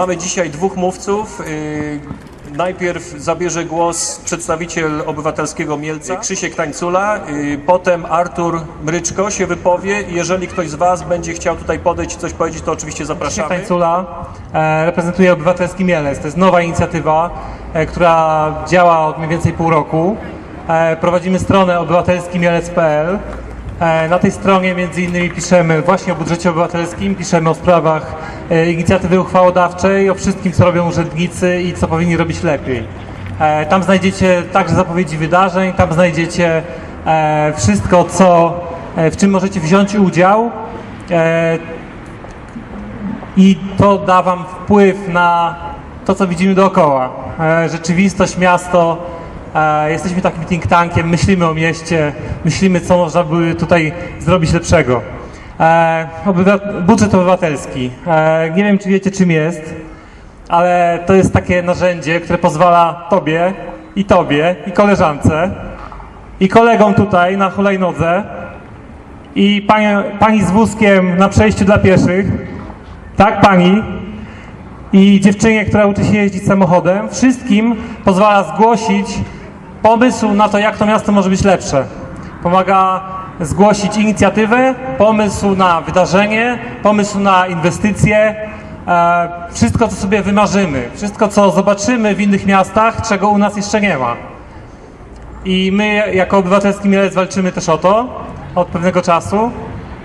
Mamy dzisiaj dwóch mówców. Y, Najpierw zabierze głos przedstawiciel obywatelskiego Mielca, Krzysiek Tańcula, y, potem Artur Mryczko się wypowie. Jeżeli ktoś z Was będzie chciał tutaj podejść i coś powiedzieć, to oczywiście Krzysiek zapraszamy. Tańcula e, reprezentuje Obywatelski Mielec. To jest nowa inicjatywa, e, która działa od mniej więcej pół roku. E, prowadzimy stronę obywatelskimielec.pl. E, na tej stronie między innymi piszemy właśnie o budżecie obywatelskim, piszemy o sprawach e, inicjatywy uchwałodawczej, o wszystkim, co robią urzędnicy i co powinni robić lepiej. E, tam znajdziecie także zapowiedzi wydarzeń, tam znajdziecie wszystko, co, w czym możecie wziąć udział. I to da Wam wpływ na to, co widzimy dookoła. Rzeczywistość, miasto. Jesteśmy takim think tankiem, myślimy o mieście, myślimy, co można by tutaj zrobić lepszego. E, Budżet obywatelski. E, Nie wiem, czy wiecie, czym jest, ale to jest takie narzędzie, które pozwala Tobie i Tobie i koleżance i kolegom tutaj na hulajnodze i pani, pani z wózkiem na przejściu dla pieszych tak, pani. I dziewczynie, która uczy się jeździć samochodem, wszystkim pozwala zgłosić pomysł na to, jak to miasto może być lepsze. Pomaga zgłosić inicjatywę, pomysł na wydarzenie, pomysł na inwestycje, e, wszystko, co sobie wymarzymy, wszystko, co zobaczymy w innych miastach, czego u nas jeszcze nie ma. I my, jako Obywatelski Mielec, walczymy też o to od pewnego czasu.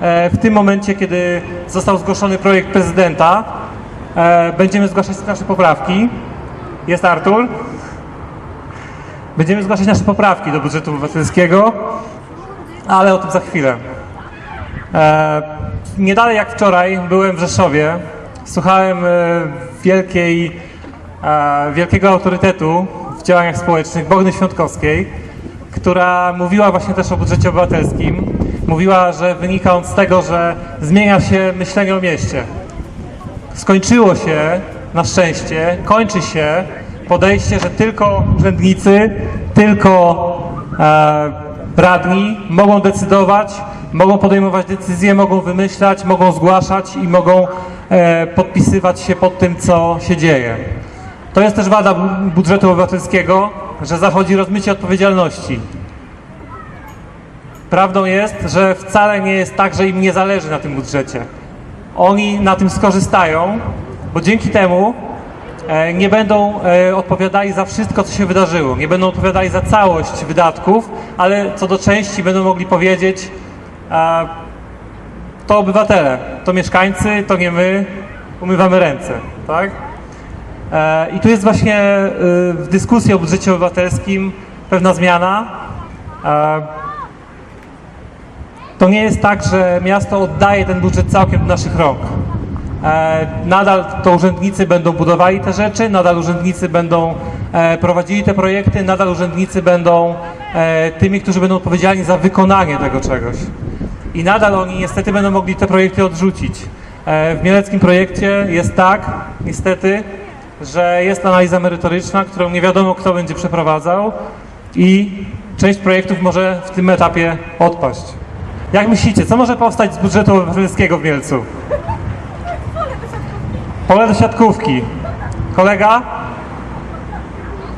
E, W tym momencie, kiedy został zgłoszony projekt prezydenta, e, będziemy zgłaszać nasze poprawki. Jest Artur. Będziemy zgłaszać nasze poprawki do budżetu obywatelskiego, ale o tym za chwilę. E, Nie dalej jak wczoraj byłem w Rzeszowie. Słuchałem e, wielkiej, e, wielkiego autorytetu w działaniach społecznych, Bogny Świątkowskiej, która mówiła właśnie też o budżecie obywatelskim. Mówiła, że wynika on z tego, że zmienia się myślenie o mieście. Skończyło się, na szczęście, kończy się podejście, że tylko urzędnicy, tylko e, radni mogą decydować, mogą podejmować decyzje, mogą wymyślać, mogą zgłaszać i mogą e, podpisywać się pod tym, co się dzieje. To jest też wada bu- budżetu obywatelskiego, że zachodzi rozmycie odpowiedzialności. Prawdą jest, że wcale nie jest tak, że im nie zależy na tym budżecie. Oni na tym skorzystają, bo dzięki temu nie będą e, odpowiadali za wszystko, co się wydarzyło. Nie będą odpowiadali za całość wydatków, ale co do części będą mogli powiedzieć, e, to obywatele, to mieszkańcy, to nie my, umywamy ręce, tak? E, I tu jest właśnie e, w dyskusji o budżecie obywatelskim pewna zmiana. E, To nie jest tak, że miasto oddaje ten budżet całkiem do naszych rąk. E, Nadal to urzędnicy będą budowali te rzeczy, nadal urzędnicy będą e, prowadzili te projekty, nadal urzędnicy będą e, tymi, którzy będą odpowiedzialni za wykonanie tego czegoś. I nadal oni niestety będą mogli te projekty odrzucić. W mieleckim projekcie jest tak, niestety, że jest analiza merytoryczna, którą nie wiadomo kto będzie przeprowadzał i część projektów może w tym etapie odpaść. Jak myślicie, co może powstać z budżetu obywatelskiego w Mielcu? Pole do siatkówki. Kolega?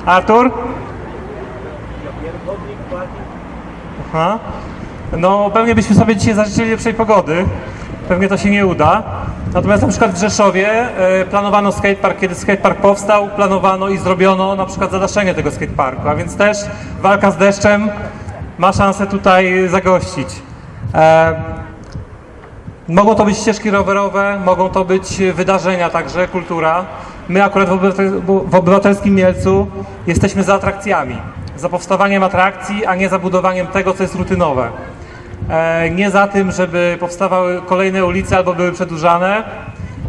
Artur? Aha. No pewnie byśmy sobie dzisiaj zażyczyli lepszej pogody. Pewnie to się nie uda. Natomiast na przykład w Rzeszowie e, planowano skatepark, kiedy skatepark powstał, planowano i zrobiono na przykład zadaszenie tego skateparku, a więc też walka z deszczem ma szansę tutaj zagościć. Mogą to być ścieżki rowerowe, mogą to być wydarzenia także, kultura. My akurat w Obywatelskim Mielcu jesteśmy za atrakcjami, za powstawaniem atrakcji, a nie za budowaniem tego, co jest rutynowe. E, nie za tym, żeby powstawały kolejne ulice albo były przedłużane,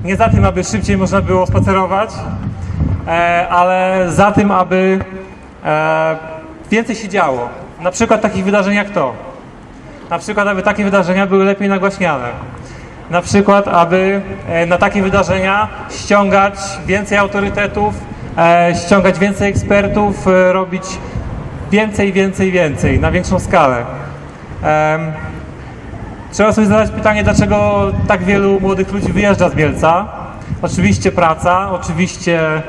nie za tym, aby szybciej można było spacerować, e, ale za tym, aby e, więcej się działo. Na przykład takich wydarzeń jak to. Na przykład, aby takie wydarzenia były lepiej nagłaśniane. Na przykład, aby e, na takie wydarzenia ściągać więcej autorytetów, e, ściągać więcej ekspertów, e, robić więcej, więcej, więcej, na większą skalę. Trzeba sobie zadać pytanie, dlaczego tak wielu młodych ludzi wyjeżdża z Mielca. Oczywiście praca, oczywiście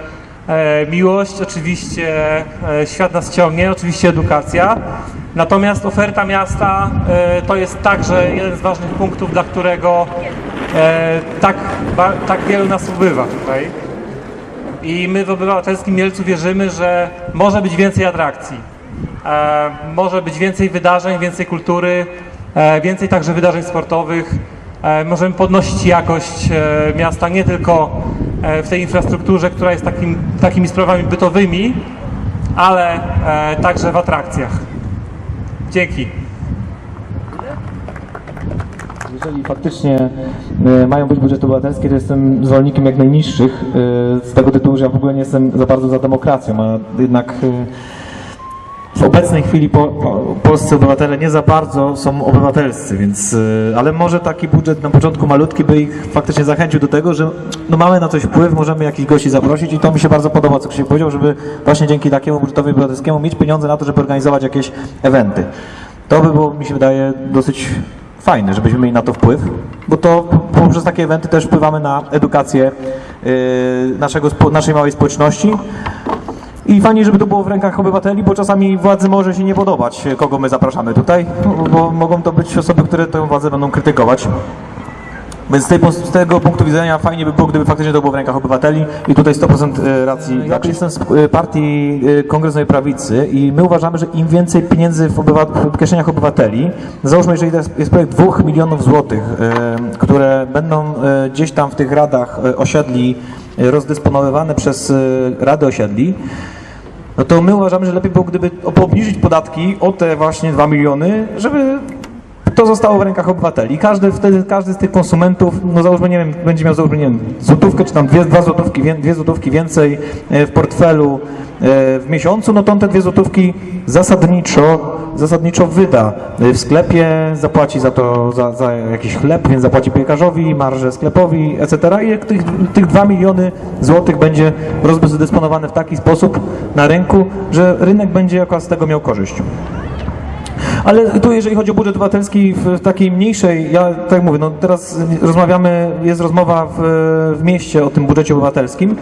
miłość, oczywiście e, świat nas ciągnie, oczywiście edukacja. Natomiast oferta miasta e, to jest także jeden z ważnych punktów, dla którego e, tak, tak wielu nas ubywa tutaj. I my w Obywatelskim Mielcu wierzymy, że może być więcej atrakcji. E, może być więcej wydarzeń, więcej kultury, e, więcej także wydarzeń sportowych. E, możemy podnosić jakość e, miasta nie tylko e, w tej infrastrukturze, która jest takim, takimi sprawami bytowymi, ale e, także w atrakcjach. Dzięki. Jeżeli faktycznie e, mają być budżety obywatelskie, to jestem zwolennikiem jak najniższych, e, z tego tytułu, że ja w ogóle nie jestem za bardzo za demokracją, a jednak e, w obecnej chwili po, po, polscy obywatele nie za bardzo są obywatelscy, więc, e, ale może taki budżet na początku malutki by ich faktycznie zachęcił do tego, że no mamy na coś wpływ, możemy jakichś gości zaprosić i to mi się bardzo podoba, co Krzysiek powiedział, żeby właśnie dzięki takiemu budżetowi obywatelskiemu mieć pieniądze na to, żeby organizować jakieś eventy. To by było, mi się wydaje, dosyć fajne, żebyśmy mieli na to wpływ, bo to poprzez takie eventy też wpływamy na edukację yy, naszego, naszej małej społeczności. I fajnie, żeby to było w rękach obywateli, bo czasami władzy może się nie podobać, kogo my zapraszamy tutaj, bo mogą to być osoby, które tę władzę będą krytykować. Więc z, tej, z tego punktu widzenia fajnie by było, gdyby faktycznie to było w rękach obywateli i tutaj 100% racji. Ja jestem z y, partii y, Kongresowej Prawicy i my uważamy, że im więcej pieniędzy w, obywa- w kieszeniach obywateli, załóżmy, jeżeli to jest, projekt 2 milionów złotych, które będą gdzieś tam w tych radach osiedli rozdysponowywane przez rady osiedli, no to my uważamy, że lepiej było, gdyby obniżyć podatki o te właśnie 2 miliony, żeby to zostało w rękach obywateli. Każdy, wtedy każdy z tych konsumentów, no załóżmy, nie wiem, będzie miał załóżmy, nie wiem, złotówkę, czy tam dwie, dwa złotówki, dwie złotówki więcej e, w portfelu e, w miesiącu, no to on te dwie złotówki zasadniczo, zasadniczo wyda e, w sklepie, zapłaci za to, za, za jakiś chleb, więc zapłaci piekarzowi, marżę sklepowi, etc. I tych, tych 2 miliony złotych będzie rozdysponowane w taki sposób na rynku, że rynek będzie akurat z tego miał korzyść. Ale tu jeżeli chodzi o budżet obywatelski w, takiej mniejszej, ja tak mówię, no teraz rozmawiamy, jest rozmowa w, w mieście o tym budżecie obywatelskim,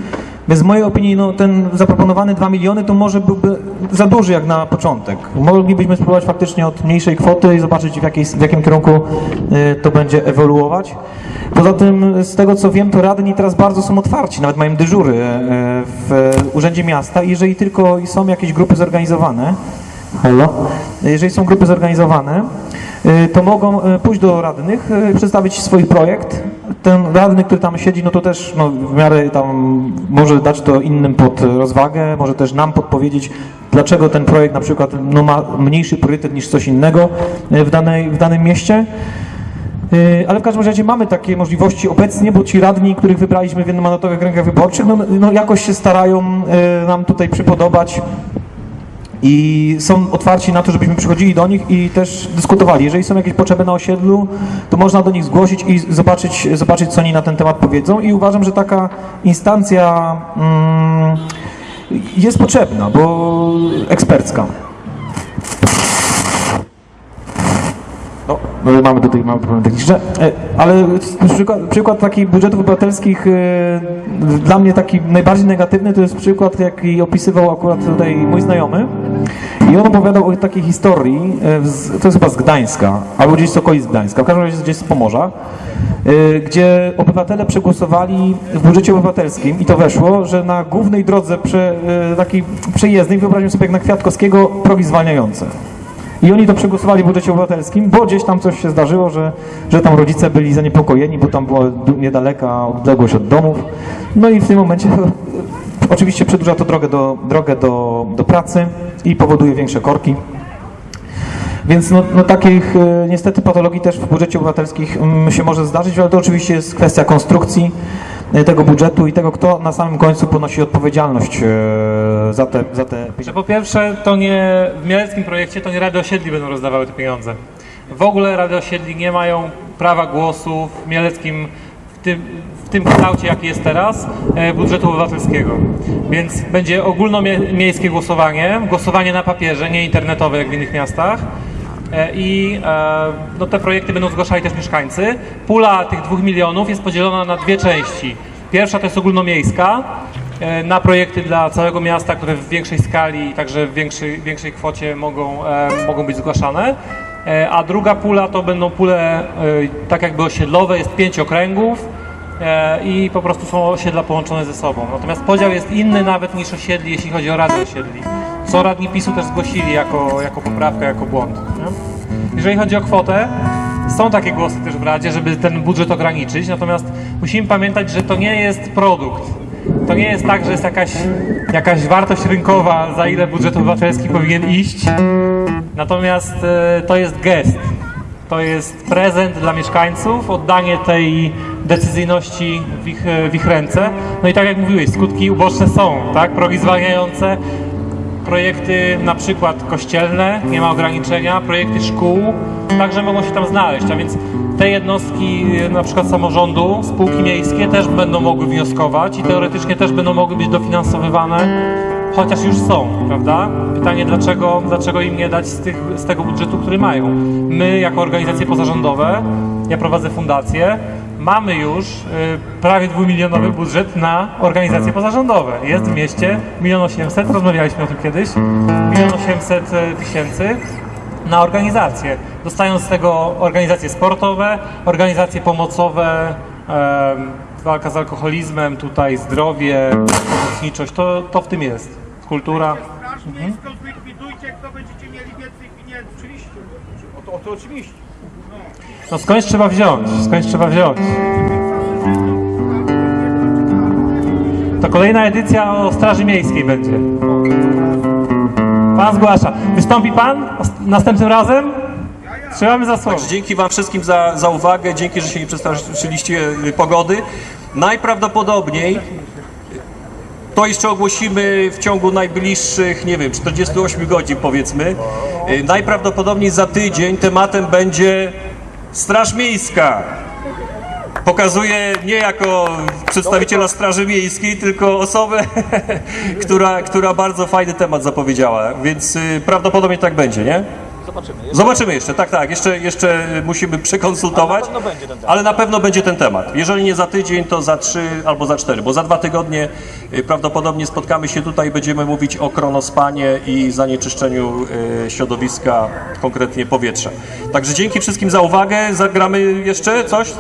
więc w mojej opinii no, ten zaproponowany 2 miliony to może byłby za duży jak na początek. Moglibyśmy spróbować faktycznie od mniejszej kwoty i zobaczyć w, jakiej, w jakim kierunku y, to będzie ewoluować. Poza tym z tego co wiem, to radni teraz bardzo są otwarci, nawet mają dyżury y, w Urzędzie Miasta jeżeli tylko są jakieś grupy zorganizowane, Halo. Jeżeli są grupy zorganizowane, y, to mogą y, pójść do radnych, y, przedstawić swój projekt. Ten radny, który tam siedzi, no to też no, w miarę tam może dać to innym pod rozwagę, może też nam podpowiedzieć, dlaczego ten projekt na przykład no, ma mniejszy priorytet niż coś innego w, danej, w danym mieście. Ale w każdym razie mamy takie możliwości obecnie, bo ci radni, których wybraliśmy w jednomandatowych rękach wyborczych, no, no jakoś się starają nam tutaj przypodobać i są otwarci na to, żebyśmy przychodzili do nich i też dyskutowali. Jeżeli są jakieś potrzeby na osiedlu, to można do nich zgłosić i zobaczyć, zobaczyć co oni na ten temat powiedzą. I uważam, że taka instancja mm, jest potrzebna, bo ekspercka. No, no, mamy tutaj mamy problem techniczny, E, ale przykład, przykład takich budżetów obywatelskich e, dla mnie taki najbardziej negatywny to jest przykład, jaki opisywał akurat tutaj mój znajomy. I on opowiadał o takiej historii, e, to jest chyba z Gdańska, albo gdzieś z okolic Gdańska, w każdym razie gdzieś z Pomorza, e, gdzie obywatele przegłosowali w budżecie obywatelskim i to weszło, że na głównej drodze prze, e, takiej przejezdnej, wyobraźmy sobie jak na Kwiatkowskiego, progi zwalniające. I oni to przegłosowali w budżecie obywatelskim, bo gdzieś tam coś się zdarzyło, że, że tam rodzice byli zaniepokojeni, bo tam była niedaleka odległość od domów. No i w tym momencie oczywiście przedłuża to drogę do, drogę do, do pracy i powoduje większe korki. Więc no, no takich e, niestety patologii też w budżecie obywatelskim mm, się może zdarzyć, ale to oczywiście jest kwestia konstrukcji e, tego budżetu i tego, kto na samym końcu ponosi odpowiedzialność e, za te, za te Że po pierwsze, to nie w mieleckim projekcie to nie Rady Osiedli będą rozdawały te pieniądze. W ogóle Rady Osiedli nie mają prawa głosu w mieleckim w tym, w tym kształcie, jaki jest teraz, e, budżetu obywatelskiego. Więc będzie ogólnomiejskie głosowanie, głosowanie na papierze, nie internetowe jak w innych miastach. E, I e, no, te projekty będą zgłaszali też mieszkańcy. Pula tych dwóch milionów jest podzielona na dwie części. Pierwsza to jest ogólnomiejska, na projekty dla całego miasta, które w większej skali, także w większej, większej kwocie mogą, mogą być zgłaszane. A druga pula to będą pule tak jakby osiedlowe, jest pięć okręgów i po prostu są osiedla połączone ze sobą. Natomiast podział jest inny nawet niż osiedli, jeśli chodzi o rady osiedli. Co radni PiSu też zgłosili jako, jako poprawkę, jako błąd. Nie? Jeżeli chodzi o kwotę, są takie głosy też w Radzie, żeby ten budżet ograniczyć, natomiast musimy pamiętać, że to nie jest produkt. To nie jest tak, że jest jakaś, jakaś wartość rynkowa, za ile budżet obywatelski powinien iść. Natomiast e, to jest gest. To jest prezent dla mieszkańców, oddanie tej decyzyjności w ich, w ich ręce. No i tak jak mówiłeś, skutki uboczne są, tak? Progi zwalniające, projekty na przykład kościelne, nie ma ograniczenia, projekty szkół, także mogą się tam znaleźć, a więc te jednostki e, na przykład samorządu, spółki miejskie też będą mogły wnioskować i teoretycznie też będą mogły być dofinansowywane, chociaż już są, prawda? Pytanie, dlaczego, dlaczego im nie dać z, tych, z tego budżetu, który mają? My, jako organizacje pozarządowe, ja prowadzę fundację, mamy już y, prawie dwumilionowy budżet na organizacje pozarządowe. Jest w mieście 1 800 rozmawialiśmy o tym kiedyś, 1 800 tysięcy na organizacje. Dostają z tego organizacje sportowe, organizacje pomocowe, em, walka z alkoholizmem, tutaj zdrowie, pomocniczość, to, to w tym jest. Kultura. Straż miejską zlikwidujcie, kto będziecie mieli więcej pieniędzy. Oczywiście. O to, o to oczywiście. No skądś trzeba wziąć, skądś trzeba wziąć. To kolejna edycja o Straży Miejskiej będzie. Pan zgłasza. Wystąpi pan następnym razem? Trzymamy za słowo. Także dzięki Wam wszystkim za, za uwagę, dzięki, że się nie przestraszyliście y, pogody. Najprawdopodobniej to jeszcze ogłosimy w ciągu najbliższych, nie wiem, 48 godzin powiedzmy. Y, Najprawdopodobniej za tydzień tematem będzie Straż Miejska. Pokazuję nie jako przedstawiciela Straży Miejskiej, tylko osobę, która, która bardzo fajny temat zapowiedziała, więc y, prawdopodobnie tak będzie, nie? Zobaczymy jeszcze, tak, tak, jeszcze, jeszcze musimy przekonsultować, ale na pewno będzie ten temat. Jeżeli nie za tydzień, to za trzy albo za cztery, bo za dwa tygodnie y, prawdopodobnie spotkamy się tutaj i będziemy mówić o kronospanie i zanieczyszczeniu y, środowiska, konkretnie powietrza. Także dzięki wszystkim za uwagę. Zagramy jeszcze coś?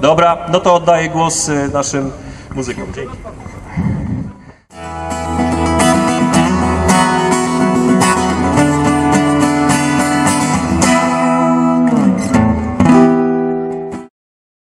Dobra, no to oddaję głos y, naszym muzykom. Dzięki.